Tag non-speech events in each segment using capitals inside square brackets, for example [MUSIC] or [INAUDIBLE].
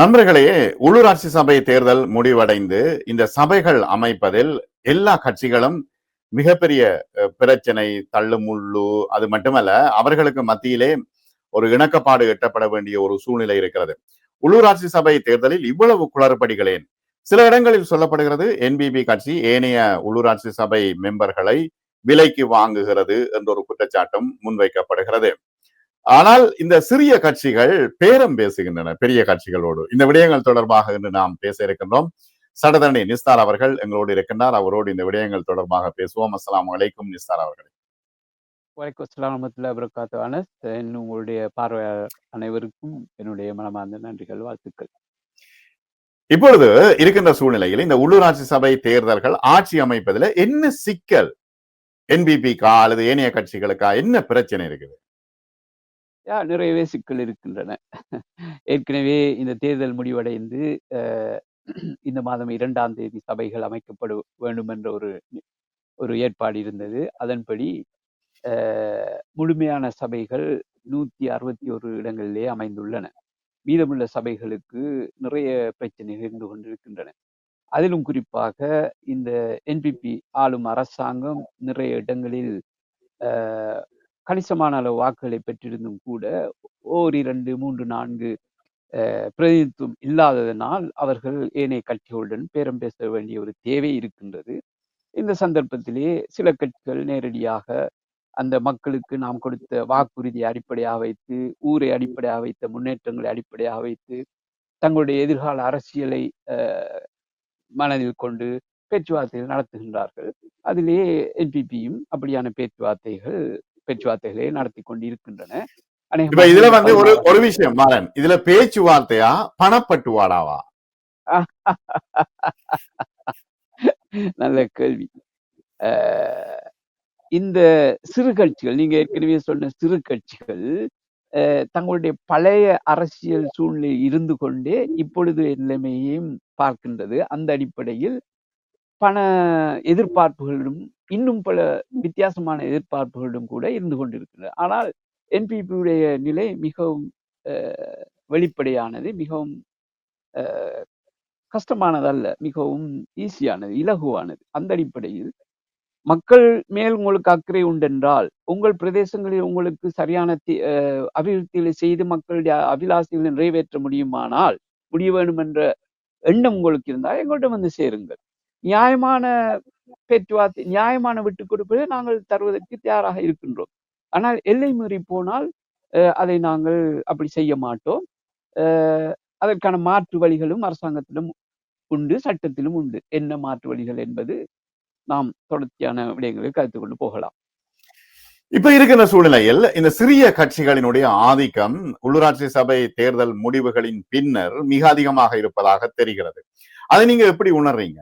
நண்பர்களே உள்ளூராட்சி சபை தேர்தல் முடிவடைந்து இந்த சபைகள் அமைப்பதில் எல்லா கட்சிகளும் மிகப்பெரிய அஹ், பிரச்சனை தள்ளுமுள்ளு அது மட்டுமல்ல அவர்களுக்கு மத்தியிலே ஒரு இணக்கப்பாடு எட்டப்பட வேண்டிய ஒரு சூழ்நிலை இருக்கிறது. உள்ளூராட்சி சபை தேர்தலில் இவ்வளவு குளறுபடிகளேன். சில இடங்களில் சொல்லப்படுகிறது என்பிபி கட்சி ஏனைய உள்ளூராட்சி சபை மெம்பர்களை விலைக்கு வாங்குகிறது என்ற ஒரு குற்றச்சாட்டும் முன்வைக்கப்படுகிறது. ஆனால் இந்த சிறிய கட்சிகள் பேரம் பேசுகின்றன பெரிய கட்சிகளோடு. இந்த விடயங்கள் தொடர்பாக இன்று நாம் பேச இருக்கின்றோம். சடதரணி நிஸ்தார் அவர்கள் எங்களோடு இருக்கின்றார். அவரோடு இந்த விடயங்கள் தொடர்பாக பேசுவோம். அஸ்ஸலாமு அலைக்கும் நிஸ்தார் அவர்கள். வலைக்கம் அனஸ் இன்னும் உங்களுடைய பார்வையாளர் அனைவருக்கும் என்னுடைய மனமார்ந்த நன்றிகள் வாழ்த்துக்கள். இப்பொழுது இருக்கின்ற சூழ்நிலையில் இந்த உள்ளூராட்சி சபை தேர்தல்கள் ஆட்சி அமைப்பதில் என்ன சிக்கல்? என்பிபிக்கா அல்லது ஏனைய கட்சிகளுக்கா? என்ன பிரச்சனை இருக்குது? யா நிறையவே சிக்கல் இருக்கின்றன. ஏற்கனவே இந்த தேர்தல் முடிவடைந்து அஹ், இந்த மாதம் இரண்டாம் தேதி சபைகள் அமைக்கப்பட வேண்டும் என்ற ஒரு ஒரு ஏற்பாடு இருந்தது. அதன்படி முழுமையான சபைகள் நூத்தி அறுபத்தி ஒரு இடங்களிலே அமைந்துள்ளன. மீதமுள்ள சபைகளுக்கு நிறைய பிரச்சனைகள் இருந்து கொண்டிருக்கின்றன. அதிலும் குறிப்பாக இந்த என்பிபி ஆளும் அரசாங்கம் நிறைய இடங்களில் அஹ், கணிசமான அளவு வாக்குகளை பெற்றிருந்தும் கூட ஓரிரண்டு மூன்று நான்கு பிரதிநிதித்துவம் இல்லாததனால் அவர்கள் ஏனைய கட்சிகளுடன் பேரம் பேச வேண்டிய ஒரு தேவை இருக்கின்றது. இந்த சந்தர்ப்பத்திலே சில கட்சிகள் நேரடியாக அந்த மக்களுக்கு நாம் கொடுத்த வாக்குறுதியை அடிப்படையாக வைத்து ஊரை அடிப்படையாக வைத்த முன்னேற்றங்களை அடிப்படையாக வைத்து தங்களுடைய எதிர்கால அரசியலை மனதில் கொண்டு பேச்சுவார்த்தைகள் நடத்துகின்றார்கள். அதிலே என்பிபியும் அப்படியான பேச்சுவார்த்தைகள் பேச்சுவார்த்தைகளை நடத்தி கொண்டு இருக்கின்றன இப்ப இதுல வந்து ஒரு ஒரு விஷயம் மாறன். இதுல பேச்சுவார்த்தையா பணப்பட்டுவாடாவா? [LAUGHS] நல்ல கேள்வி. இந்த சிறு கட்சிகள் நீங்க ஏற்கனவே சொன்ன சிறு கட்சிகள் தங்களுடைய பழைய அரசியல் சூழ்நிலை இருந்து கொண்டே இப்பொழுது நிலைமையையும் பார்க்கின்றது. அந்த அடிப்படையில் பண எதிர்பார்ப்புகளிலும் இன்னும் பல வித்தியாசமான எதிர்பார்ப்புகளிலும் கூட இருந்து கொண்டிருக்கின்றன. ஆனால் என்பிபியுடைய நிலை மிகவும் அஹ், வெளிப்படையானது மிகவும் அஹ், கஷ்டமானதல்ல மிகவும் ஈஸியானது இலகுவானது. அந்த அடிப்படையில் மக்கள் மேல் உங்களுக்கு அக்கறை உண்டென்றால் உங்கள் பிரதேசங்களில் உங்களுக்கு சரியான தி- அஹ், அபிவிருத்திகளை செய்து மக்களுடைய அபிலாஷைகளை நிறைவேற்ற முடியுமானால் முடிய வேண்டும் என்ற எண்ணம் உங்களுக்கு இருந்தால் எங்கள்கிட்ட வந்து சேருங்கள். நியாயமான பேச்சுவார்த்தை நியாயமான விட்டுக் கொடுப்பதை நாங்கள் தருவதற்கு தயாராக இருக்கின்றோம். ஆனால் எல்லை மீறி போனால் அஹ், அதை நாங்கள் அப்படி செய்ய மாட்டோம். அஹ், அதற்கான மாற்று வழிகளும் அரசாங்கத்திலும் உண்டு சட்டத்திலும் உண்டு. என்ன மாற்று வழிகள் என்பது நாம் தொடர்ச்சியான விடயங்களை கருத்து கொண்டு போகலாம். இப்ப இருக்கிற சூழ்நிலையில் இந்த சிறிய கட்சிகளினுடைய ஆதிக்கம் உள்ளூராட்சி சபை தேர்தல் முடிவுகளின் பின்னர் மிக அதிகமாக இருப்பதாக தெரிகிறது. அதை நீங்க எப்படி உணர்றீங்க?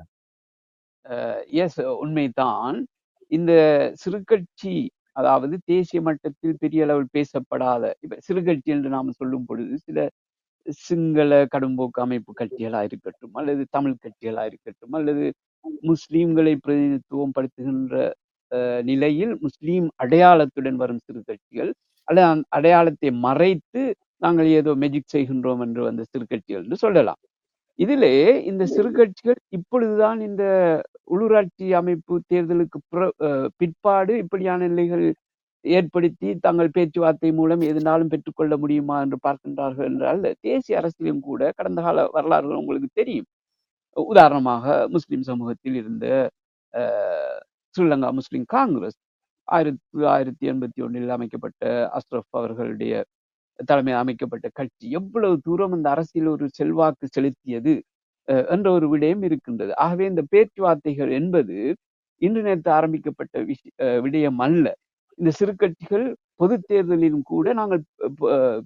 எஸ் உண்மைதான். இந்த சிறுகட்சி அதாவது தேசிய மட்டத்தில் பெரிய அளவில் பேசப்படாத இப்ப சிறுகட்சி என்று நாம் சொல்லும் பொழுது சில சிங்கள கடும்போக்கு அமைப்பு கட்சிகளா இருக்கட்டும் அல்லது தமிழ் கட்சிகளா இருக்கட்டும் அல்லது முஸ்லீம்களை பிரதிநிதித்துவம் படுத்துகின்ற அஹ், நிலையில் முஸ்லீம் அடையாளத்துடன் வரும் சிறு கட்சிகள் அல்லது அடையாளத்தை மறைத்து நாங்கள் ஏதோ மெஜிக் செய்கின்றோம் என்று வந்த சிறு கட்சிகள் என்று சொல்லலாம். இதிலே இந்த சிறு கட்சிகள் இப்பொழுதுதான் இந்த உள்ளூராட்சி அமைப்பு தேர்தலுக்கு பிற்பாடு இப்படியான நிலைகள் ஏற்படுத்தி தங்கள் பேச்சுவார்த்தை மூலம் எதுனாலும் பெற்றுக்கொள்ள முடியுமா என்று பார்க்கின்றார்கள் என்றால் தேசிய அரசியலும் கூட கடந்த கால வரலாறுகள் உங்களுக்கு தெரியும். உதாரணமாக முஸ்லிம் சமூகத்தில் இருந்த ஸ்ரீலங்கா முஸ்லிம் காங்கிரஸ் ஆயிரத்தி தொள்ளாயிரத்தி எண்பத்தி ஒன்றில் அமைக்கப்பட்ட அஸ்ரப் அவர்களுடைய தலைமையில் அமைக்கப்பட்ட கட்சி. எவ்வளவு தூரம் இந்த அரசியல் ஒரு செல்வாக்கு செலுத்தியது அஹ், என்ற ஒரு விடயம் இருக்கின்றது. ஆகவே இந்த பேச்சுவார்த்தைகள் என்பது இன்று நேரத்து ஆரம்பிக்கப்பட்ட விஷ- விடயம் அல்ல. இந்த சிறு கட்சிகள் பொது தேர்தலிலும் கூட நாங்கள்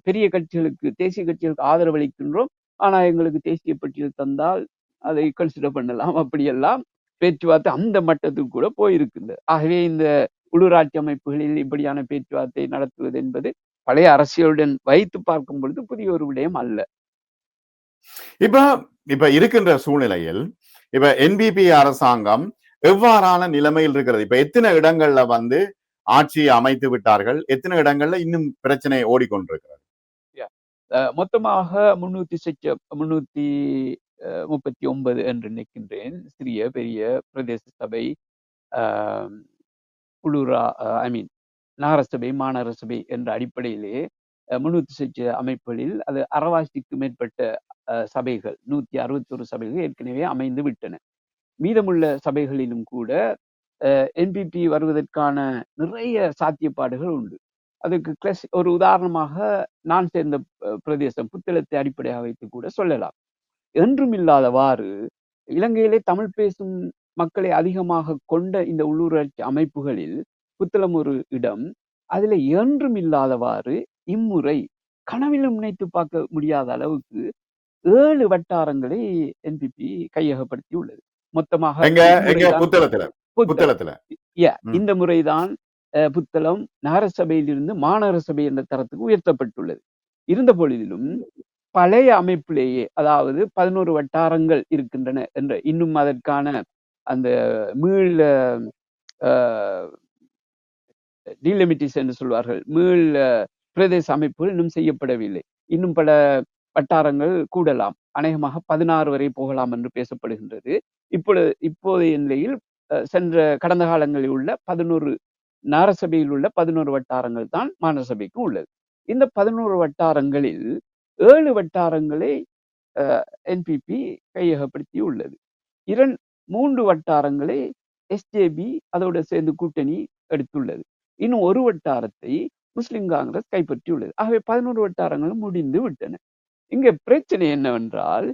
பெரிய கட்சிகளுக்கு தேசிய கட்சிகளுக்கு ஆதரவு அளிக்கின்றோம். ஆனா எங்களுக்கு தேசிய பட்டியல் தந்தால் அதை கன்சிடர் பண்ணலாம். அப்படியெல்லாம் பேச்சுவார்த்தை அந்த மட்டத்துக்கு கூட போயிருக்கின்றது. ஆகவே இந்த உள்ளூராட்சி அமைப்புகளில் இப்படியான பேச்சுவார்த்தை நடத்துவது என்பது பழைய அரசியலுடன் வைத்து பார்க்கும் பொழுது புதிய ஒரு விடயம் அல்ல. இப்ப இப்ப இருக்கின்ற சூழ்நிலையில் இப்ப என்பிபி அரசாங்கம் எவ்வாறான நிலைமையில் இருக்கிறது? இப்ப எத்தனை இடங்கள்ல வந்து ஆட்சியை அமைத்து விட்டார்கள்? எத்தனை இடங்கள்ல இன்னும் பிரச்சனை ஓடிக்கொண்டிருக்கிறது? மொத்தமாக முன்னூத்தி சொச்ச முன்னூத்தி முப்பத்தி ஒன்பது என்று நினைக்கின்றேன். சிறிய பெரிய பிரதேச சபை உள்ளூரா ஐ மீன் நகரசபை மாநகர சபை என்ற அடிப்படையிலே அஹ், முன்னூத்தி சொச்ச அமைப்புகளில் அது அறவாசிக்கு மேற்பட்ட அஹ், சபைகள் நூத்தி அறுபத்தொரு சபைகள் ஏற்கனவே அமைந்து விட்டன. மீதமுள்ள சபைகளிலும் கூட என்பிபி வருவதற்கான நிறைய சாத்தியப்பாடுகள் உண்டு. அதுக்கு கிளஸ் ஒரு உதாரணமாக நான் சேர்ந்த பிரதேசம் புத்தளத்தை அடிப்படையாக வைத்து கூட சொல்லலாம். என்றும் இல்லாதவாறு இலங்கையிலே தமிழ் பேசும் மக்களை அதிகமாக கொண்ட இந்த உள்ளூராட்சி அமைப்புகளில் புத்தளம் ஒரு இடம். அதில் என்றும் இல்லாதவாறு இம்முறை கனவிலும் நினைத்து பார்க்க முடியாத அளவுக்கு ஏழு வட்டாரங்களை என்பிபி கையகப்படுத்தி உள்ளது மொத்தமாக. இந்த முறைதான் புத்தளம். நகர சபையிலிருந்து மாநகர சபை என்ற தரத்துக்கு உயர்த்தப்பட்டுள்ளது. இருந்த பொழுதிலும் பழைய அமைப்பிலேயே அதாவது பதினோரு வட்டாரங்கள் இருக்கின்றன என்ற இன்னும் அதற்கான அந்த மீள் டீலிமிட்டிஸ் என்று சொல்வார்கள். மீள் பிரதேச அமைப்பு இன்னும் செய்யப்படவில்லை. இன்னும் பல வட்டாரங்கள் கூடலாம். அநேகமாக பதினாறு வரை போகலாம் என்று பேசப்படுகின்றது. இப்பொழுது இப்போதைய நிலையில் சென்ற கடந்த காலங்களில் உள்ள பதினோரு நகரசபையில் உள்ள பதினோரு வட்டாரங்கள் தான் மாநகர உள்ளது. இந்த பதினோரு வட்டாரங்களில் ஏழு வட்டாரங்களை என்பிபி கையகப்படுத்தி உள்ளது. இரண் மூன்று வட்டாரங்களை எஸ்ஜேபி அதோடு சேர்ந்து கூட்டணி எடுத்துள்ளது. இன்னும் ஒரு வட்டாரத்தை முஸ்லிம் காங்கிரஸ் கைப்பற்றியுள்ளது. ஆகவே பதினோரு வட்டாரங்களும் முடிந்து விட்டன. இங்க பிரச்சனை என்னவென்றால்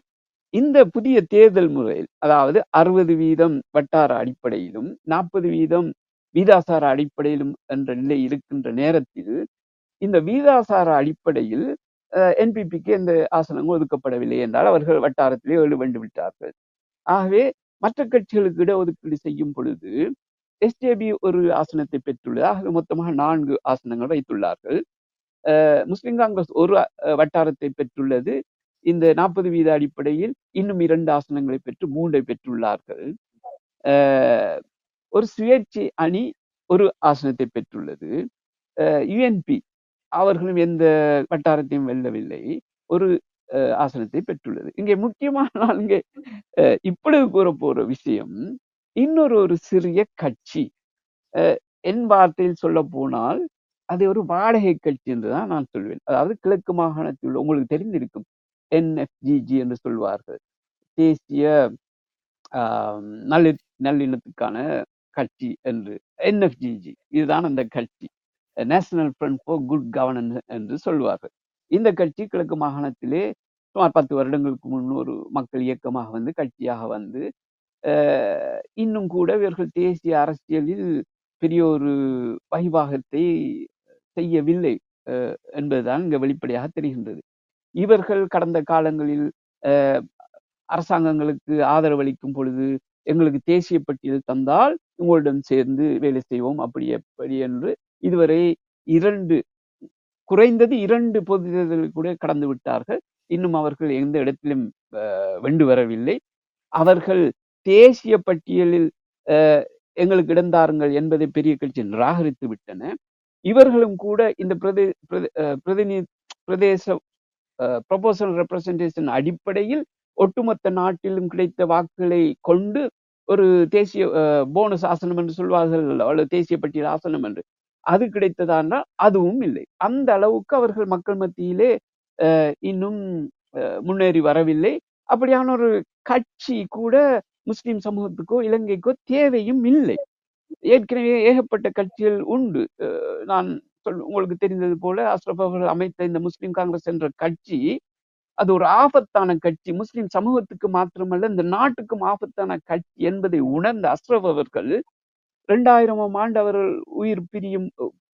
இந்த புதிய தேர்தல் முறையில் அதாவது அறுபது வீதம் வட்டார அடிப்படையிலும் நாற்பது வீதம் வீதாசார அடிப்படையிலும் என்ற நிலை இருக்கின்ற நேரத்தில் இந்த வீதாசார அடிப்படையில் என்பிபிக்கு எந்த ஆசனங்கள் ஒதுக்கப்படவில்லை என்றால் அவர்கள் வட்டாரத்திலே ஏழு விட்டார்கள் ஆகவே மற்ற கட்சிகளுக்கு இடஒதுக்கீடு செய்யும் பொழுது எஸ்ஜேபி ஒரு ஆசனத்தை பெற்றுள்ளது? ஆக மொத்தமாக நான்கு ஆசனங்கள் வைத்துள்ளார்கள். முஸ்லிம் காங்கிரஸ் ஒரு அஹ், வட்டாரத்தை பெற்றுள்ளது. இந்த நாற்பது வீத அடிப்படையில் இன்னும் இரண்டு ஆசனங்களை பெற்று மூன்றை பெற்றுள்ளார்கள். ஒரு சுயேட்சை அணி ஒரு ஆசனத்தை பெற்றுள்ளது. யுஎன்பி அவர்களும் எந்த வட்டாரத்தையும் வெல்லவில்லை. ஒரு அஹ், ஆசனத்தை பெற்றுள்ளது. இங்கே முக்கியமான நான் இங்கே இப்பொழுது கூற போற விஷயம் இன்னொரு ஒரு சிறிய கட்சி. அஹ், என் வார்த்தையில் சொல்ல போனால் அது ஒரு வாடகை கட்சி என்றுதான் நான் சொல்வேன். அதாவது கிழக்கு மாகாணத்தில் உள்ள உங்களுக்கு தெரிந்திருக்கும் என்எஃப்ஜிஜி என்று சொல்வார்கள். தேசிய ஆஹ், நல்லி நல்லிணத்துக்கான கட்சி என்று என்எஃப்ஜிஜி இதுதான் அந்த கட்சி. National Front for Good Governance என்று சொல்வார்கள். இந்த கட்சி கிழக்கு மாகாணத்திலே சுமார் பத்து வருடங்களுக்கு முன் ஒரு மக்கள் இயக்கமாக வந்து கட்சியாக வந்து இன்னும் கூட இவர்கள் தேசிய அரசியலில் பெரிய ஒரு வகிவாகத்தை செய்யவில்லை. அஹ், என்பதுதான் இங்கே வெளிப்படையாக தெரிகின்றது. இவர்கள் கடந்த காலங்களில் அஹ், அரசாங்கங்களுக்கு ஆதரவளிக்கும் பொழுது எங்களுக்கு தேசிய பட்டியல் தந்தால் உங்களிடம் சேர்ந்து வேலை செய்வோம் அப்படி எப்படி என்று இதுவரை இரண்டு குறைந்தது இரண்டு பொது தேர்தலில் கூட கடந்து விட்டார்கள். இன்னும் அவர்கள் எந்த இடத்திலும் அஹ், வரவில்லை. அவர்கள் தேசிய பட்டியலில் அஹ், எங்களுக்கு இடந்தாருங்கள் என்பதை பெரிய கட்சி நிராகரித்து விட்டன. இவர்களும் கூட இந்த பிரதே அஹ், பிரதிநி பிரதேச ப்ரொபோசல் ரெப்ரசன்டேஷன் அடிப்படையில் ஒட்டுமொத்த நாட்டிலும் கிடைத்த வாக்குகளை கொண்டு ஒரு தேசிய போனஸ் ஆசனம் என்று சொல்வார்கள் அல்லது தேசிய பட்டியல் ஆசனம் என்று. அது கிடைத்ததானால் அதுவும் இல்லை. அந்த அளவுக்கு அவர்கள் மக்கள் மத்தியிலே அஹ், இன்னும் அஹ், முன்னேறி வரவில்லை. அப்படியான ஒரு கட்சி கூட முஸ்லிம் சமூகத்துக்கோ இலங்கைக்கோ தேவையும் இல்லை. ஏற்கனவே ஏகப்பட்ட கட்சிகள் உண்டு. நான் சொல் உங்களுக்கு தெரிந்தது போல அஸ்ரப் அவர்கள் அமைத்த இந்த முஸ்லிம் காங்கிரஸ் என்ற கட்சி அது ஒரு ஆபத்தான கட்சி. முஸ்லிம் சமூகத்துக்கு மாத்திரமல்ல இந்த நாட்டுக்கும் ஆபத்தான கட்சி என்பதை உணர்ந்த அஸ்ரப் அவர்கள் இரண்டாயிரமாம் ஆண்டு அவர்கள் உயிர் பிரியும்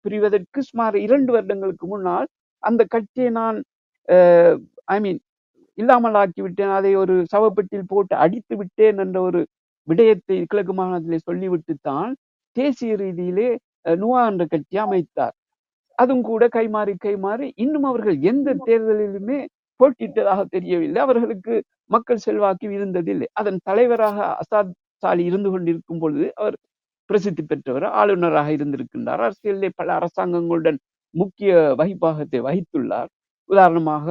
பிரிவதற்கு சுமார் இரண்டு வருடங்களுக்கு முன்னால் அந்த கட்சியை நான் ஐ மீன் இல்லாமல் ஆக்கிவிட்டேன் அதை ஒரு சவப்பெட்டில் போட்டு அடித்து விட்டேன் என்ற ஒரு விடயத்தை கிழக்கு மாகாணத்திலே சொல்லிவிட்டு தான் தேசிய ரீதியிலே நுவா என்ற கட்சி அமைத்தார். அதுவும் கூட கைமாறி கைமாறி இன்னும் அவர்கள் எந்த தேர்தலிலுமே போட்டியிட்டதாக தெரியவில்லை. அவர்களுக்கு மக்கள் செல்வாக்கு இருந்ததில்லை. அதன் தலைவராக அசாத் சாலி இருந்து கொண்டிருக்கும் பொழுது அவர் பிரசித்தி பெற்றவர் ஆளுநராக இருந்திருக்கின்றார். அரசியலிலே பல அரசாங்கங்களுடன் முக்கிய வகிப்பாகத்தை வகித்துள்ளார். உதாரணமாக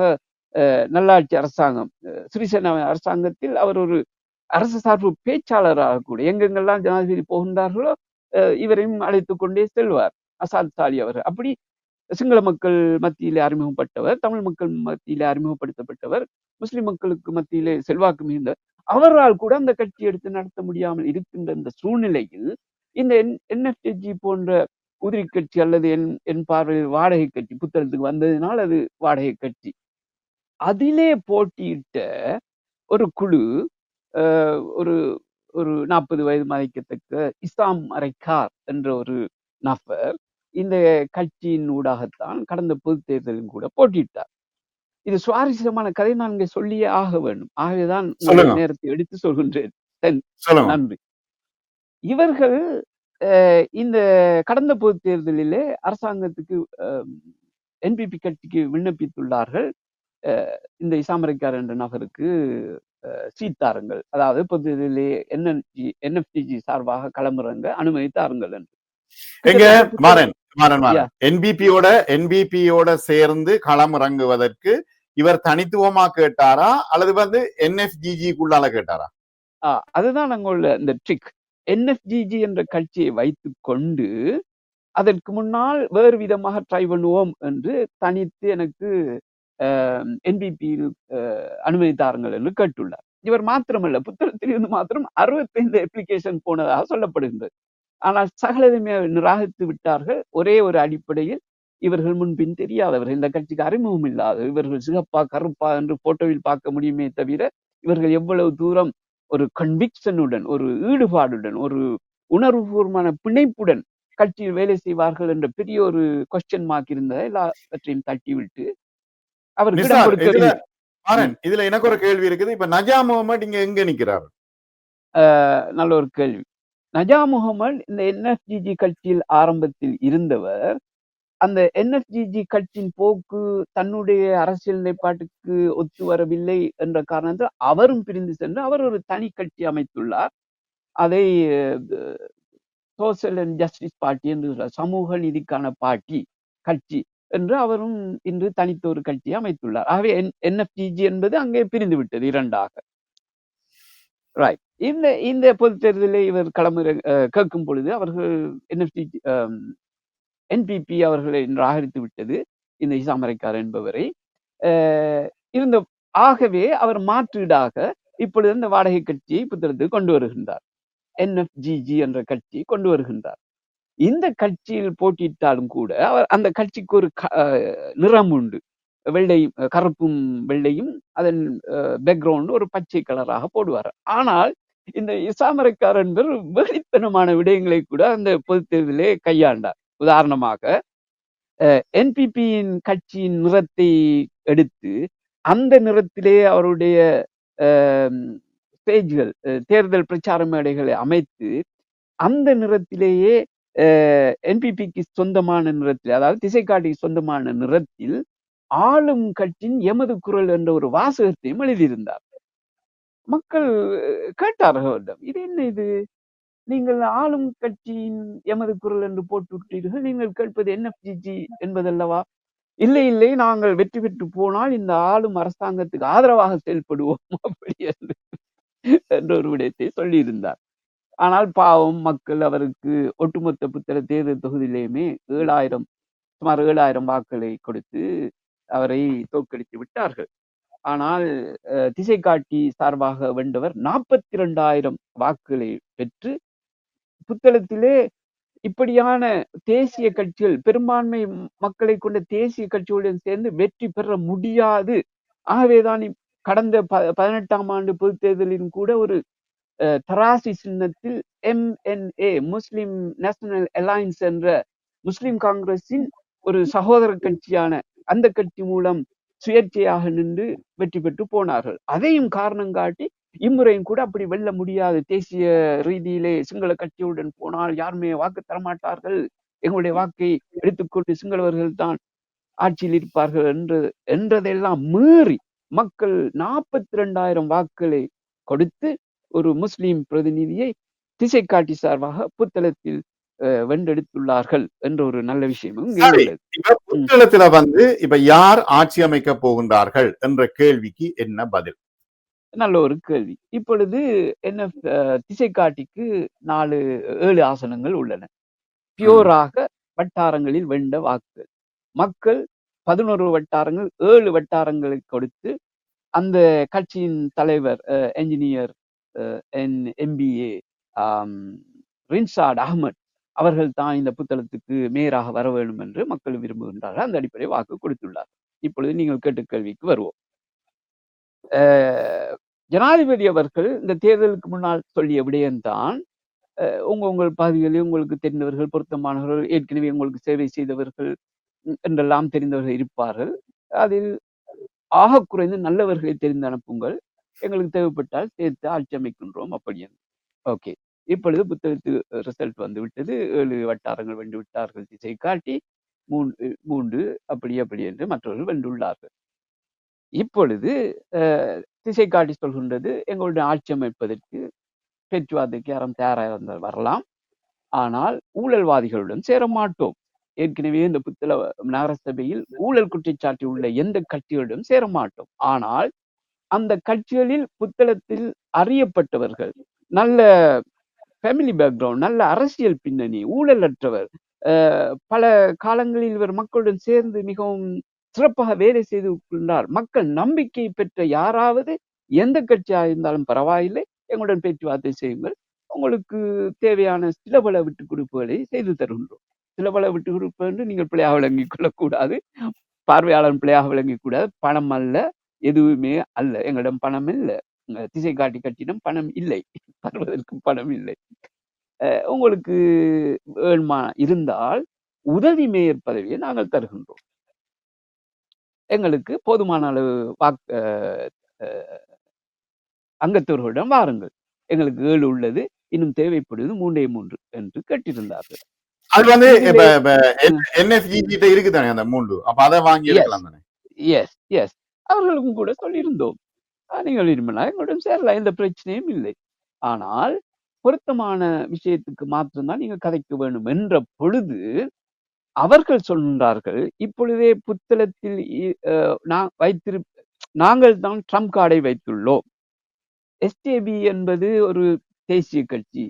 நல்லாட்சி அரசாங்கம். அஹ், சிறிசேனா அரசாங்கத்தில் அவர் ஒரு அரசு சார்பு பேச்சாளராக கூட எங்கெங்கெல்லாம் ஜனாதிபதி போகின்றார்களோ அஹ், இவரையும் அழைத்து கொண்டே செல்வார். அசாத் சாலி அவர். அப்படி சிங்கள மக்கள் மத்தியிலே அறிமுகப்பட்டவர் தமிழ் மக்கள் மத்தியிலே அறிமுகப்படுத்தப்பட்டவர் முஸ்லிம் மக்களுக்கு மத்தியிலே செல்வாக்கு மிகுந்தவர். அவரால் கூட அந்த கட்சி எடுத்து நடத்த முடியாமல் இருக்கின்ற இந்த சூழ்நிலையில் இந்த என்எஃப்டிஜி போன்ற உதிரி கட்சி அல்லது என் என் பார்வையில் வாடகை கட்சி புத்தகத்துக்கு வந்ததினால் அது வாடகை கட்சி. அதிலே போட்டியிட்ட ஒரு குழு ஒரு ஒரு நாற்பது வயது மதிக்கத்தக்க இஸ்லாம் அரைக்கார் என்ற ஒரு நபர் இந்த கட்சியின் ஊடாகத்தான் கடந்த பொது தேர்தலில் கூட போட்டியிட்டார். இது சுவாரஸ்யமான கதை. நான் இங்கே சொல்லியே ஆக வேண்டும். ஆகவேதான் நேரத்தை எடுத்து சொல்கின்றேன். நன்றி. இவர்கள் இந்த கடந்த பொது தேர்தலிலே அரசாங்கத்துக்கு என்பிபி கட்சிக்கு விண்ணப்பித்துள்ளார்கள். இந்த இசாமரைக்கார் என்ற நபருக்கு அஹ், சீட்டாருங்கள் அதாவது பொது தேர்தலிலே என்என்ஜி என்எஃப்டிஜி சார்பாக களமிறங்க அனுமதி தாருங்கள் என்று. எங்க? மாறன் மாறன் மாறன். என்பிபியோட என்பிபியோட சேர்ந்து களம் இறங்குவதற்கு இவர் தனித்துவமா கேட்டாரா? அல்லது வந்து என்எஃப்ஜிஜிக்குள்ளால கேட்டாரா? அதுதான் அங்க உள்ள இந்த ட்ரிக் என்எஃப்ஜிஜி என்ற கட்சியை வைத்துக் கொண்டு அதற்கு முன்னால் வேறு விதமாக ட்ரை பண்ணுவோம் என்று தனித்து எனக்கு என்பிபியில் அனுமதி தாருங்கள் என்று கேட்டுள்ளார். இவர் மாத்திரமல்ல புத்தகத்தில் இருந்து மாத்திரம் அறுபத்தைந்து அப்ளிகேஷன் போனதாக சொல்லப்படுகின்றது. ஆனால் சகலதுமே நிராகரித்து விட்டார்கள். ஒரே ஒரு அடிப்படையில் இவர்கள் முன்பின் தெரியாதவர்கள். இந்த கட்சிக்கு அறிமுகம் இல்லாத இவர்கள் சிகப்பா கருப்பா என்று போட்டோவில் பார்க்க முடியுமே தவிர இவர்கள் எவ்வளவு தூரம் ஒரு கன்விக்ஷனுடன் ஒரு ஈடுபாடுடன் ஒரு உணர்வுபூர்வமான பிணைப்புடன் கட்சியில் வேலை செய்வார்கள் என்ற பெரிய ஒரு கொஸ்டின் மார்க் இருந்ததை எல்லாவற்றையும் தட்டிவிட்டு நிசார் இதுல எனக்கு ஒரு கேள்வி இருக்குது. இப்ப நஜா முகமது இங்க எங்க நிக்கிறாரு? நல்ல ஒரு கேள்வி. நஜா முகமது இந்த என்எஃப்ஜிஜி கட்சியில் ஆரம்பத்தில் இருந்தவர் அந்த என்எஃப்ஜிஜி கட்சியின் போக்கு தன்னுடைய அரசியல் நிலைப்பாட்டுக்கு ஒத்து வரவில்லை என்ற காரணத்தால் அவரும் பிரிந்து சென்று அவர் ஒரு தனி கட்சி அமைத்துள்ளார். அதை சோசியல் அண்ட் ஜஸ்டிஸ் பார்ட்டி என்று. சமூக நீதிக்கான பார்ட்டி கட்சி. என்று அவரும் இன்று தனித்த ஒரு கட்சியை அமைத்துள்ளார். ஆகவே என்எஃப்டிஜி என்பது அங்கே பிரிந்து விட்டது இரண்டாக. ரைட் இந்த இந்த பொது தேர்தலில் இவர் களமிற கேட்கும் பொழுது அவர்கள் என்எஃப்டி என்பிபி அவர்களை நிராகரித்து விட்டது. இந்த இசாமரைக்கார் என்பவரை. இருந்த ஆகவே அவர் மாற்றீடாக இப்பொழுது இந்த வாடகை கட்சியை புத்தகத்துக்கு கொண்டு வருகின்றார். என்எஃப்ஜிஜி என்ற கட்சி கொண்டு வருகின்றார். இந்த கட்சியில் போட்டியிட்டாலும் கூட அவர் அந்த கட்சிக்கு ஒரு க- அஹ், நிறம் உண்டு. வெள்ளை கருப்பும் வெள்ளையும் அதன் பேக்ரவுண்ட் ஒரு பச்சை கலராக போடுவார். ஆனால் இந்த இசாமரைக்கார் என்பவர் வெளித்தனமான விடயங்களை கூட அந்த பொது தேர்தலே கையாண்டார். உதாரணமாக என்பிபியின் கட்சியின் நிறத்தை எடுத்து அந்த நிறத்திலே அவருடைய ஸ்டேஜ்கள் தேர்தல் பிரச்சார மேடைகளை அமைத்து அந்த நிறத்திலேயே என்பிபிக்கு சொந்தமான நிறத்தில் அதாவது திசைக்காட்டிக்கு சொந்தமான நிறத்தில் ஆளும் கட்சியின் எமது குரல் என்ற ஒரு வாசகத்தையும் எழுதியிருந்தார். மக்கள் கேட்டார்கள் இது என்ன இது? நீங்கள் ஆளும் கட்சியின் எமது குரல் என்று போட்டுவிட்டீர்கள் நீங்கள் கேட்பது என்எஃப்ஜிஜி என்பதல்லவா? இல்லை இல்லை நாங்கள் வெற்றி பெற்று போனால் இந்த ஆளும் அரசாங்கத்துக்கு ஆதரவாக செயல்படுவோம் [LAUGHS] அப்படி என்று என்ற ஒரு விடயத்தை சொல்லியிருந்தார். ஆனால் பாவம் மக்கள் அவருக்கு ஒட்டுமொத்த புத்தக தேர்தல் தொகுதியிலேயுமே ஏழாயிரம் சுமார் ஏழாயிரம் வாக்களை கொடுத்து அவரை தோற்கடித்து விட்டார்கள். ஆனால் அஹ், திசை காட்டி சார்பாக வென்றவர் நாற்பத்தி இரண்டாயிரம் வாக்குகளை பெற்று புத்தளத்திலே இப்படியான தேசிய கட்சிகள் பெரும்பான்மை மக்களை கொண்ட தேசிய கட்சிகளுடன் சேர்ந்து வெற்றி பெற முடியாது. ஆகவேதான் கடந்த ப பதினெட்டாம் ஆண்டு பொது தேர்தலின் கூட ஒரு தராசி சின்னத்தில் எம்என்ஏ முஸ்லிம் நேஷனல் அலையன்ஸ் என்ற முஸ்லிம் காங்கிரஸின் ஒரு சகோதர கட்சியான அந்த கட்சி மூலம் சுயேட்சையாக நின்று வெற்றி பெற்று போனார்கள். அதையும் காரணம் காட்டி இம்முறையும் கூட அப்படி வெல்ல முடியாது. தேசிய ரீதியிலே சிங்கள கட்சியுடன் போனால் யாருமே வாக்கு தரமாட்டார்கள் எங்களுடைய வாக்கை எடுத்துக்கொண்டு சிங்களவர்கள் தான் ஆட்சியில் இருப்பார்கள் என்று என்றதெல்லாம் மீறி மக்கள் நாற்பத்தி ரெண்டாயிரம் வாக்குகளை கொடுத்து ஒரு முஸ்லிம் பிரதிநிதியை திசை காட்டி சார்பாக புத்தளத்தில் வென்றெடுத்துள்ளார்கள் என்ற ஒரு நல்ல விஷயமும் புத்தளத்துல வந்து இப்ப யார் ஆட்சி அமைக்க போகின்றார்கள் என்ற கேள்விக்கு என்ன பதில்? நல்ல ஒரு கேள்வி. இப்பொழுது என்ன அஹ், திசைக்காட்டிக்கு நாலு ஏழு ஆசனங்கள் உள்ளன. பியோராக வட்டாரங்களில் வெண்ட வாக்குகள் மக்கள் பதினோரு வட்டாரங்கள் ஏழு வட்டாரங்களை கொடுத்து அந்த கட்சியின் தலைவர் என்ஜினியர் எம்பிஏ ரின்சாட் அகமட் அவர்கள் தான் இந்த புத்தளத்துக்கு மேயராக வர வேண்டும் என்று மக்கள் விரும்புகின்றார்கள். அந்த அடிப்படையில் வாக்கு கொடுத்துள்ளார். இப்பொழுது நீங்கள் கேட்டு கேள்விக்கு வருவோம். ஜனாதிபதி அவர்கள் இந்த தேர்தலுக்கு முன்னால் சொல்லிய விடயம்தான் அஹ், உங்க உங்கள் பகுதிகளில் உங்களுக்கு தெரிந்தவர்கள் பொருத்தமானவர்கள் ஏற்கனவே உங்களுக்கு சேவை செய்தவர்கள் என்றெல்லாம் தெரிந்தவர்கள் இருப்பார்கள். அதில் ஆக குறைந்து நல்லவர்களை தெரிந்து அனுப்புங்கள். எங்களுக்கு தேவைப்பட்டால் சேர்த்து ஆட்சி அமைக்கின்றோம் அப்படி என்று. ஓகே. இப்பொழுது புத்தகத்து ரிசல்ட் வந்து விட்டது. ஏழு வட்டாரங்கள் வென்று விட்டார்கள் திசை காட்டி மூன்று மூன்று அப்படி அப்படி என்று மற்றவர்கள் வென்றுள்ளார்கள். இப்பொழுது அஹ், திசை காட்டி சொல்கின்றது எங்களுடைய ஆட்சி அமைப்பதற்கு பேச்சுவார்த்தைக்கு யாரும் தயாராக இருந்தால் வரலாம். ஆனால் ஊழல்வாதிகளுடன் சேர மாட்டோம். ஏற்கனவே இந்த புத்தள நகரசபையில் ஊழல் குற்றச்சாட்டு உள்ள எந்த கட்சிகளிடம் சேர மாட்டோம். ஆனால் அந்த கட்சிகளில் புத்தளத்தில் அறியப்பட்டவர்கள் நல்ல ஃபேமிலி பேக்ரவுண்ட் நல்ல அரசியல் பின்னணி ஊழலற்றவர். பல காலங்களில் இவர் மக்களுடன் சேர்ந்து மிகவும் சிறப்பாக வேலை செய்து கொண்டார். மக்கள் நம்பிக்கை பெற்ற யாராவது எந்த கட்சியாக இருந்தாலும் பரவாயில்லை எங்களுடன் பேச்சுவார்த்தை செய்யுங்கள். உங்களுக்கு தேவையான சில பல கொடுப்புகளை செய்து தருகின்றோம். சில பல கொடுப்பு என்று நீங்கள் பிள்ளையாக விளங்கிக் கொள்ளக்கூடாது. பார்வையாளர் பிள்ளையாக விளங்கிக் கூடாது பணம் அல்ல எதுவுமே அல்ல. எங்களிடம் பணம் இல்லை. திசை காட்டி கட்சியிடம் பணம் இல்லை. [LAUGHS] தருவதற்கு பணம் இல்லை. உங்களுக்கு வேணுமா இருந்தால் உதவி மேயர் பதவியை நாங்கள் தருகின்றோம். எங்களுக்கு போதுமான அளவு வாக்கு அங்கத்தவர்களிடம் வாருங்கள். எங்களுக்கு ஏழு உள்ளது. இன்னும் தேவைப்படுவது மூன்றே மூன்று என்று கேட்டிருந்தார்கள். அது வந்து இப்ப என்எஸ்ஜி கிட்ட இருக்குதானே அந்த மூன்று? அப்ப அதை வாங்கி எஸ் எஸ் அவர்களுக்கும் கூட சொல்லியிருந்தோம். நீங்கள் விரும்பினால் எங்களுடன் சேரலாம் எந்த பிரச்சனையும் இல்லை. ஆனால் பொருத்தமான விஷயத்துக்கு மாத்திரம்தான் நீங்க கதைக்க வேண்டும் என்ற பொழுது அவர்கள் சொல்கின்றார்கள் இப்பொழுதே புத்தளத்தில் நான் வைத்திரு நாங்கள் தான் ட்ரம்ப் கார்டை வைத்துள்ளோம். எஸ்டிபி என்பது ஒரு தேசிய கட்சி.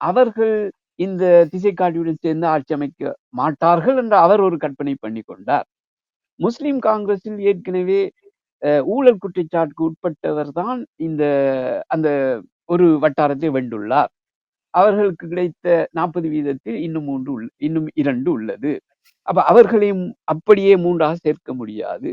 அவர்கள் இந்த திசைக்காட்டியுடன் சேர்ந்து ஆட்சி அமைக்க மாட்டார்கள் என்று அவர் ஒரு கற்பனை பண்ணி கொண்டார் முஸ்லிம் காங்கிரஸில் ஏற்கனவே ஊழல் குற்றச்சாட்டுக்கு உட்பட்டவர் தான் இந்த அந்த ஒரு வட்டாரத்தை வென்றுள்ளார். அவர்களுக்கு கிடைத்த நாற்பது வீதத்தில் இன்னும் மூன்று உள் இன்னும் இரண்டு உள்ளது. அப்ப அவர்களையும் அப்படியே மூன்றாக சேர்க்க முடியாது.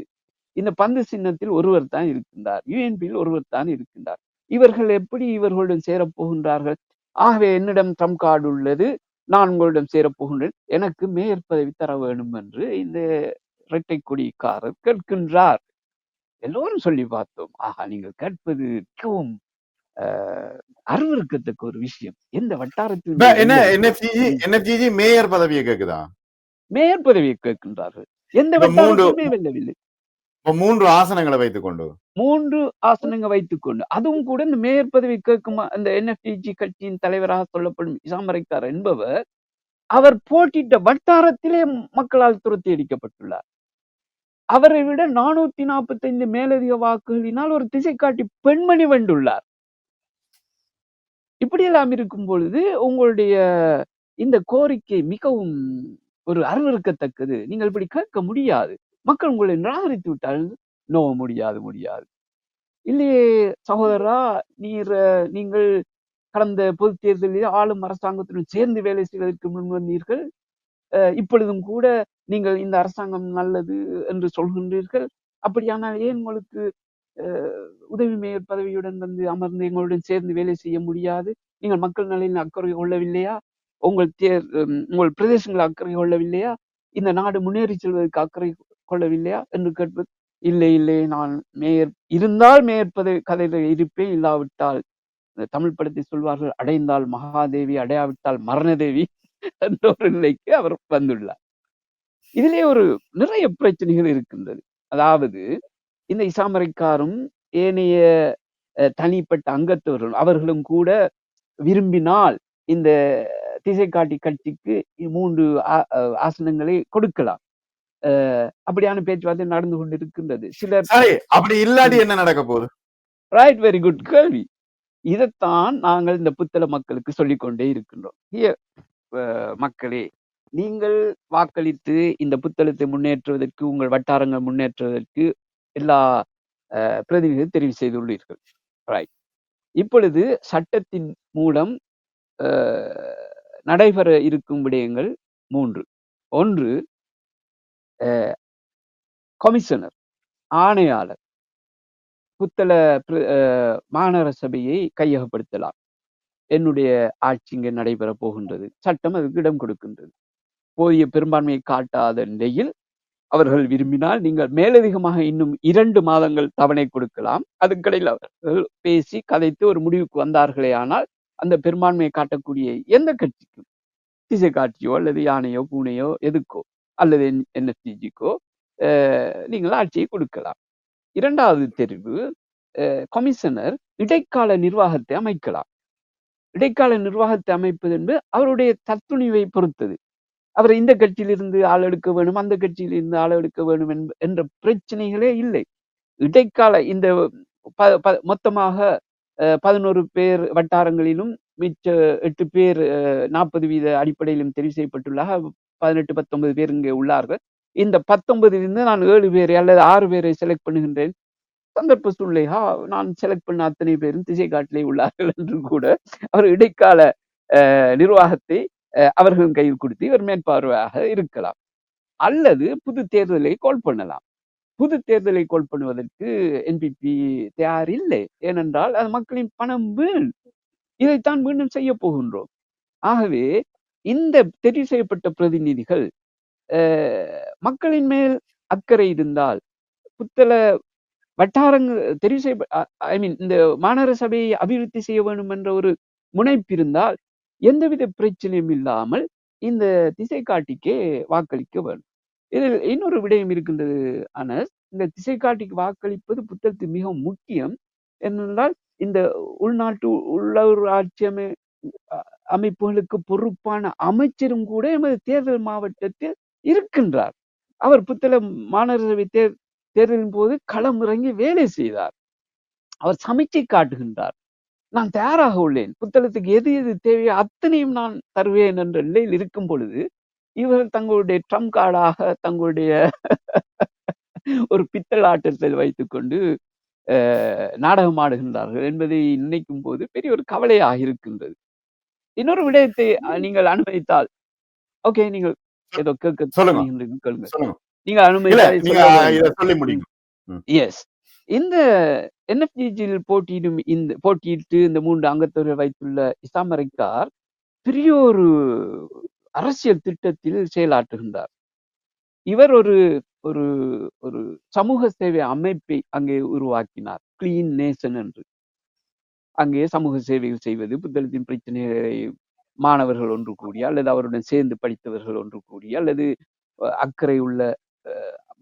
இந்த பந்து சின்னத்தில் ஒருவர் தான் இருக்கின்றார். யூஎன்பியில் ஒருவர் தான் இருக்கின்றார். இவர்கள் எப்படி இவர்களுடன் சேரப் போகின்றார்கள் ஆகவே என்னிடம் ட்ரம்ப் கார்டு உள்ளது. நான் உங்களிடம் சேரப் போகின்றேன் எனக்கு மேயர் பதவி தர வேண்டும் என்று இந்த இரட்டை கொடிக்காரர் கேட்கின்றார். எல்லோரும் சொல்லி பார்த்தோம். ஆஹா நீங்கள் கேட்பது மிகவும் அருவருக்கத்தக்க ஒரு விஷயம். எந்த வட்டாரத்தில் மேயர் பதவியை கேக்குதா மேயர் பதவியை கேட்கின்றார்கள். எந்த வட்டாரத்திலுமே வெல்லவில்லை மூன்று ஆசனங்களை வைத்துக் கொண்டு மூன்று ஆசனங்க வைத்துக்கொண்டு. அதுவும் கூட இந்த மேயர் பதவி கேட்கும் அந்த என்எஃப்டிஜி கட்சியின் தலைவராக சொல்லப்படும் இசாமரைக்கார் என்பவர் அவர் போட்டியிட்ட வட்டாரத்திலே மக்களால் துரத்தி அடிக்கப்பட்டுள்ளார். அவரை விட நானூத்தி நாற்பத்தைந்து மேலதிக வாக்குகளினால் ஒரு திசை காட்டி பெண்மணி வென்றுள்ளார் இப்படியெல்லாம் இருக்கும் பொழுது உங்களுடைய இந்த கோரிக்கை மிகவும் ஒரு அருவறுக்கத்தக்கது நீங்கள் இப்படி கேட்க முடியாது. மக்கள் உங்களை நிராகரித்து விட்டால் நோ முடியாது முடியாது. இல்லையே சகோதரா நீர் நீங்கள் கடந்த பொது தேர்தலில் ஆளும் அரசாங்கத்துடன் சேர்ந்து வேலை செய்வதற்கு முன் வந்தீர்கள். இப்பொழுதும் கூட நீங்கள் இந்த அரசாங்கம் நல்லது என்று சொல்கின்றீர்கள். அப்படியானால் ஏன் உங்களுக்கு அஹ், உதவி மேயர் பதவியுடன் வந்து அமர்ந்து எங்களுடன் சேர்ந்து வேலை செய்ய முடியாது? நீங்கள் மக்கள் நலனில் அக்கறை கொள்ளவில்லையா? உங்கள் தேர் உம், உங்கள் பிரதேசங்கள் அக்கறை கொள்ளவில்லையா? இந்த நாடு முன்னேறி செல்வதற்கு அக்கறை கொள்ளவில்லையா? என்று கேட்பது இல்லை இல்லை நான் மேயர் இருந்தால் மேயர் பதவி கதையில இருப்பேன் இல்லாவிட்டால் தமிழ் படத்தை சொல்வார்கள் அடைந்தால் மகாதேவி அடையாவிட்டால் மரணதேவி. என்ற ஒரு நிலைக்கு அவர் வந்துள்ளார். இதிலே ஒரு நிறைய பிரச்சனைகள் இருக்கின்றது. அதாவது இந்த இசாமரைக்காரும் ஏனைய தனிப்பட்ட அங்கத்தவர்கள் அவர்களும் கூட விரும்பினால் இந்த திசை காட்டி கட்சிக்கு மூன்று ஆசனங்களை கொடுக்கலாம். அப்படியான பேச்சுவார்த்தை நடந்து கொண்டிருக்கின்றது. சிலர் அப்படி இல்லாட்டி என்ன நடக்க போகுது? ரைட் வெரி குட் கேள்வி. இதைத்தான் நாங்கள் இந்த புத்தள மக்களுக்கு சொல்லிக் கொண்டே இருக்கின்றோம். மக்களே நீங்கள் வாக்களித்து இந்த புத்தளத்தை முன்னேற்றுவதற்கு உங்கள் வட்டாரங்கள் முன்னேற்றுவதற்கு எல்லா அஹ், பிரதிநிதிகள் தெரிவு செய்துள்ளீர்கள். ரைட் இப்பொழுது சட்டத்தின் மூலம் நடைபெற இருக்கும் விடயங்கள் மூன்று. ஒன்று கமிஷனர் ஆணையாளர் புத்தள பிர- அஹ், மாநகர சபையை கையகப்படுத்தலாம். என்னுடைய ஆட்சி இங்கே நடைபெற போகின்றது. சட்டம் அதுக்கு இடம் கொடுக்கின்றது. போதிய பெரும்பான்மையை காட்டாத நிலையில் அவர்கள் விரும்பினால் நீங்கள் மேலதிகமாக இன்னும் இரண்டு மாதங்கள் தவணை கொடுக்கலாம். அதுக்கடையில் அவர்கள் பேசி கதைத்து ஒரு முடிவுக்கு வந்தார்களே ஆனால் அந்த பெரும்பான்மையை காட்டக்கூடிய எந்த கட்சிக்கும் திசை காட்சியோ அல்லது யானையோ பூனையோ எதுக்கோ அல்லது என்எஸ்டிஜிக்கோ நீங்கள் ஆட்சியை கொடுக்கலாம். இரண்டாவது தெரிவு அஹ், கமிஷனர் இடைக்கால நிர்வாகத்தை அமைக்கலாம். இடைக்கால நிர்வாகத்தை அமைப்பது என்பது அவருடைய தத்துணிவை பொறுத்தது. அவர் இந்த கட்சியிலிருந்து ஆள் எடுக்க வேணும் அந்த கட்சியிலிருந்து ஆள் எடுக்க வேணும் என்ப- என்ற பிரச்சனைகளே இல்லை. இடைக்கால இந்த ப- ப- மொத்தமாக அஹ், பதினோரு பேர் வட்டாரங்களிலும் மிச்ச எட்டு பேர் நாற்பது வீத அடிப்படையிலும் தெரிவு செய்யப்பட்டுள்ளாக. பதினெட்டு பத்தொன்பது பேர் இங்கே உள்ளார்கள். இந்த பத்தொன்பதிலிருந்து நான் ஏழு பேரை அல்லது ஆறு பேரை செலக்ட் பண்ணுகின்றேன். சந்தர்ப்ப சூழ்நிலையா நான் செலக்ட் பண்ண அத்தனை பேரும் திசை காட்டிலே உள்ளார்கள் என்று கூட அவர் இடைக்கால அஹ், நிர்வாகத்தை அஹ், அவர்களின் கையில் கொடுத்து இவர் மேற்பார்வையாக இருக்கலாம். அல்லது புது தேர்தலை கோல் பண்ணலாம். புது தேர்தலை கோல் பண்ணுவதற்கு என்பிபி தயார் இல்லை. ஏனென்றால் அது மக்களின் பணம் வீண். இதைத்தான் மீண்டும் செய்ய போகின்றோம். ஆகவே இந்த தெரிவு செய்யப்பட்ட பிரதிநிதிகள் மக்களின் மேல் அக்கறை இருந்தால் புத்தள வட்டாரங்கள் தெரிவு செய்ய ஐ மீன் இந்த மாநகர சபையை அபிவிருத்தி செய்ய வேண்டும் என்ற ஒரு முனைப்பு இருந்தால் எந்தவித பிரச்சனையும் இல்லாமல் இந்த திசை காட்டிக்கே வாக்களிக்க வேண்டும். இதில் இன்னொரு விடயம் இருக்கின்றது அனஸ். இந்த திசை காட்டிக்கு வாக்களிப்பது புத்தகத்துக்கு மிகவும் முக்கியம். என்னென்றால் இந்த உள்நாட்டு உள்ளூராட்சி அமை அமைப்புகளுக்கு பொறுப்பான அமைச்சரும் கூட எமது தேர்தல் மாவட்டத்தில் இருக்கின்றார். அவர் புத்தள மாநகர சபை தேர் தேர்தலின் போது களம் இறங்கி வேலை செய்தார். அவர் சமைச்சை காட்டுகின்றார். நான் தயாராக உள்ளேன். புத்தளத்துக்கு எது எது தேவையோ அத்தனையும் நான் தருவேன் என்ற நிலையில் இருக்கும் பொழுது இவர்கள் தங்களுடைய ட்ரம் கார்டாக தங்களுடைய [LAUGHS] ஒரு பித்தள ஆட்டத்தில் வைத்துக்கொண்டு நாடகம் ஆடுகின்றார்கள் என்பதை நினைக்கும் போது பெரிய ஒரு கவலையாக இருக்கின்றது. இன்னொரு விடயத்தை நீங்கள் அனுமதித்தால் ஓகே நீங்கள் ஏதோ கேட்க சொல்லுங்க. நீங்க முடிங்க எஸ் இந்த என்எஃப்ஜியில் போட்டியிடும் இந்த போட்டியிட்டு இந்த மூன்று அங்கத்தவர்கள் வைத்துள்ள இஸ்லாம் அமெரிக்கார் பெரிய ஒரு அரசியல் திட்டத்தில் செயலாற்றுகின்றார். இவர் ஒரு ஒரு ஒரு சமூக சேவை அமைப்பை அங்கே உருவாக்கினார். கிளீன் நேஷன் என்று. அங்கே சமூக சேவைகள் செய்வது புத்தளத்தின் பிரச்சனைகளை மாணவர்கள் ஒன்று கூடி அல்லது அவருடன் சேர்ந்து படித்தவர்கள் ஒன்று கூடி அல்லது அக்கறை உள்ள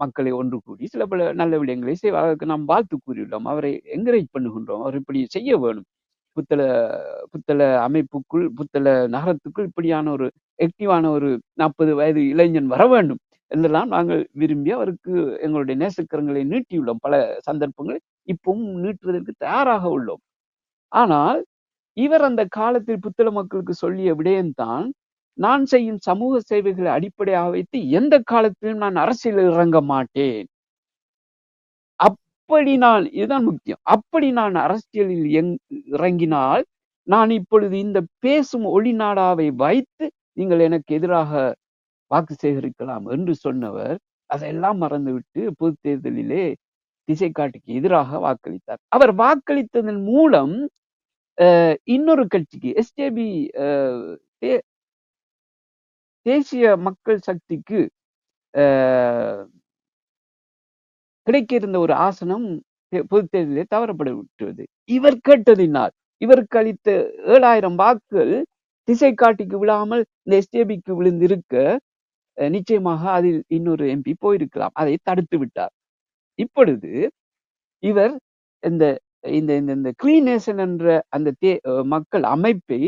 மக்களை ஒன்று கூடி சில பல நல்ல விடயங்களை செய்வார் அதற்கு நாம் வாழ்த்து கூறியுள்ளோம். அவரை என்கரேஜ் பண்ணுகின்றோம். அவர் இப்படி செய்ய வேணும். புத்தள புத்தள அமைப்புக்குள் புத்தள நகரத்துக்குள் இப்படியான ஒரு ஆக்டிவான ஒரு நாற்பது வயது இளைஞன் வர வேண்டும் என்றெல்லாம் நாங்கள் விரும்பி அவருக்கு எங்களுடைய நேசக்கரங்களை நீட்டியுள்ளோம். பல சந்தர்ப்பங்களில் இப்பவும் நீட்டுவதற்கு தயாராக உள்ளோம். ஆனால் இவர் அந்த காலத்தில் புத்தள மக்களுக்கு சொல்லிய விடயம்தான் நான் செய்யும் சமூக சேவைகளை அடிப்படையாக வைத்து எந்த காலத்திலும் நான் அரசியலில் இறங்க மாட்டேன். அப்படி நான் இதுதான் முக்கியம். அப்படி நான் அரசியலில் எங்- இறங்கினால் நான் இப்பொழுது இந்த பேசும் ஒளிநாடாவை வைத்து நீங்கள் எனக்கு எதிராக வாக்கு சேகரிக்கலாம் என்று சொன்னவர் அதையெல்லாம் மறந்துவிட்டு பொது தேர்தலிலே திசை காட்டுக்கு எதிராக வாக்களித்தார். அவர் வாக்களித்ததன் மூலம் அஹ், இன்னொரு கட்சிக்கு எஸ்ஜேபி தேசிய மக்கள் சக்திக்கு கிடைக்க இருந்த ஒரு ஆசனம் பொது தேர்தலிலே இவர் கேட்டதினால் இவருக்கு அளித்த ஏழாயிரம் வாக்குகள் திசை காட்டிக்கு விழாமல் இந்த எஸ்டிபிக்கு விழுந்திருக்க அஹ், நிச்சயமாக அதில் இன்னொரு எம்பி போயிருக்கலாம். அதை தடுத்து விட்டார். இப்பொழுது இவர் இந்த இந்த இந்த இந்த கிளீன் நேஷன் என்ற அந்த தே அஹ் மக்கள் அமைப்பை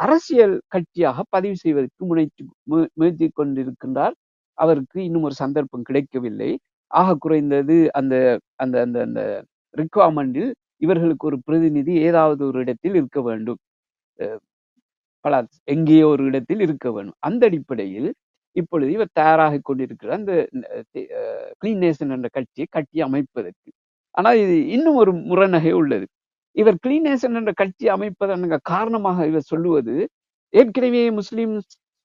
அரசியல் கட்சியாக பதிவு செய்வதற்கு முனைத்து மு- முயற்சி கொண்டிருக்கின்றார். அவருக்கு இன்னும் ஒரு சந்தர்ப்பம் கிடைக்கவில்லை. ஆக குறைந்தது அந்த அந்த அந்த அந்த ரிக்வயர்மெண்டில் இவர்களுக்கு ஒரு பிரதிநிதி ஏதாவது ஒரு இடத்தில் இருக்க வேண்டும். பல எங்கேயோ ஒரு இடத்தில் இருக்க வேண்டும். அந்த அடிப்படையில் இப்பொழுது இவர் தயாராக கொண்டிருக்கிறார். அந்த கிளீன் நேஷன் என்ற கட்சியை கட்டி அமைப்பதற்கு. ஆனால் இது இன்னும் ஒரு முரணகை உள்ளது. இவர் கிளீனேசன் என்ற கட்சி அமைப்பதன் காரணமாக இவர் சொல்லுவது ஏற்கனவே முஸ்லிம்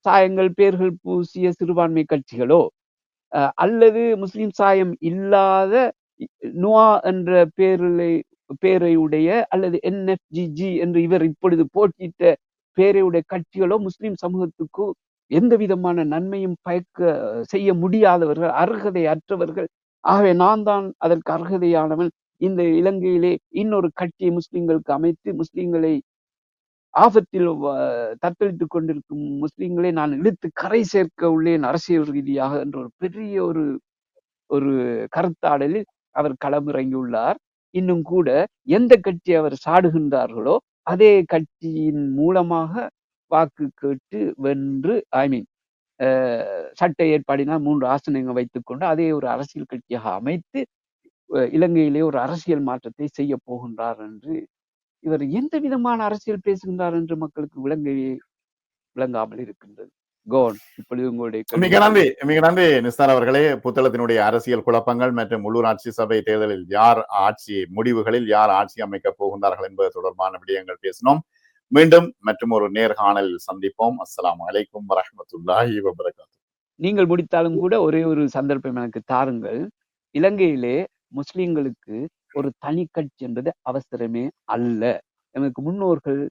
சாயங்கள் பேர்கள் பூசிய சிறுபான்மை கட்சிகளோ அஹ், அல்லது முஸ்லிம் சாயம் இல்லாத நுவா என்ற பேரிலை பேரை உடைய அல்லது என்எஃப்ஜிஜி என்று இவர் இப்பொழுது போட்டியிட்ட பேரையுடைய கட்சிகளோ முஸ்லிம் சமூகத்துக்கு எந்த விதமான நன்மையும் பயக்க செய்ய முடியாதவர்கள் அர்ஹதை அற்றவர்கள் ஆகவே நான் தான் அதற்கு அர்ஹதையானவன் இந்த இலங்கையிலே இன்னொரு கட்சியை முஸ்லிம்களுக்கு அமைத்து முஸ்லிம்களை ஆபத்தில் தத்தளித்துக் கொண்டிருக்கும் முஸ்லிம்களை நான் இழுத்து கரை சேர்க்க உள்ளேன் அரசியல் ரீதியாக என்ற ஒரு பெரிய ஒரு ஒரு கருத்தாடலில் அவர் களமிறங்கியுள்ளார். இன்னும் கூட எந்த கட்சி அவர் சாடுகின்றார்களோ அதே கட்சியின் மூலமாக வாக்கு கேட்டு வென்று ஐ மீன் சட்ட ஏற்பாடினால் மூன்று ஆசனங்கள் வைத்துக்கொண்டு அதே ஒரு அரசியல் கட்சியாக அமைத்து இலங்கையிலே ஒரு அரசியல் மாற்றத்தை செய்ய போகின்றார் என்று இவர் எந்த விதமான அரசியல் பேசுகின்றார் என்று மக்களுக்கு விளங்கவே விளங்காமல் இருக்கின்றது. கோன் இப்பொழுது உங்களுடைய மிக. நன்றி. மிக நன்றி நிஸ்தார் அவர்களே. புத்தளத்தினுடைய அரசியல் குழப்பங்கள் மற்றும் உள்ளூராட்சி சபை தேர்தலில் யார் ஆட்சி முடிவுகளில் யார் ஆட்சி அமைக்கப் போகின்றார்கள் என்பது தொடர்பான விடயங்கள் பேசினோம். மீண்டும் மற்றும் ஒரு நேர்காணலில் சந்திப்போம். அஸ்ஸலாமு அலைக்கும் வரஹ்மத்துல்லாஹி வபரகாத்துஹு நீங்கள் முடித்தாலும் கூட ஒரே ஒரு சந்தர்ப்பம் எனக்கு தாருங்கள். இலங்கையிலே முஸ்லிம்களுக்கு ஒரு தனி கட்சி என்பது அவசரமே அல்ல. எமக்கு முன்னோர்கள்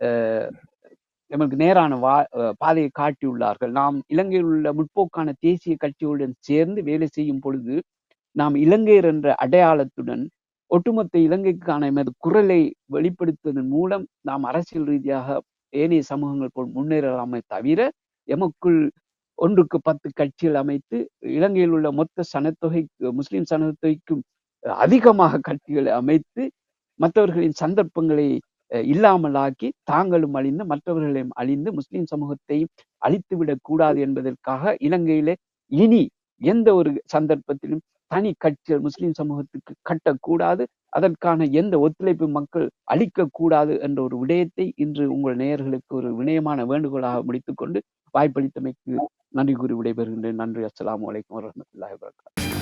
அஹ், எமக்கு நேரான வா பாதையை காட்டியுள்ளார்கள். நாம் இலங்கையில் உள்ள முற்போக்கான தேசிய கட்சிகளுடன் சேர்ந்து வேலை செய்யும் பொழுது நாம் இலங்கையர் என்ற அடையாளத்துடன் ஒட்டுமொத்த இலங்கைக்கான எமது குரலை வெளிப்படுத்துவதன் மூலம் நாம் அரசியல் ரீதியாக ஏனைய சமூகங்கள் போல் முன்னேறலாமே தவிர எமக்குள் ஒன்றுக்கு பத்து கட்சிகள் அமைத்து இலங்கையில் உள்ள மொத்த சனத்தொகை முஸ்லிம் சனத்தொகைக்கும் அதிகமாக கட்சிகளை அமைத்து மற்றவர்களின் சந்தர்ப்பங்களை இல்லாமலாக்கி தாங்களும் அழிந்து மற்றவர்களையும் அழிந்து முஸ்லிம் சமூகத்தையும் அழித்துவிடக் கூடாது என்பதற்காக இலங்கையிலே இனி எந்த ஒரு சந்தர்ப்பத்திலும் தனி கட்சிகள் முஸ்லிம் சமூகத்துக்கு கட்டக்கூடாது. அதற்கான எந்த ஒத்துழைப்பு மக்கள் அளிக்கக்கூடாது என்ற ஒரு விடயத்தை இன்று உங்கள் நேயர்களுக்கு ஒரு வினயமான வேண்டுகோளாக முடித்துக்கொண்டு வாய்ப்பளித்தமைக்கு நன்றி கூறி விடைபெறுகின்றேன். நன்றி. அஸ்லாம் வலைக்கம் வரமத்துல்லாஹ் வரகாத்து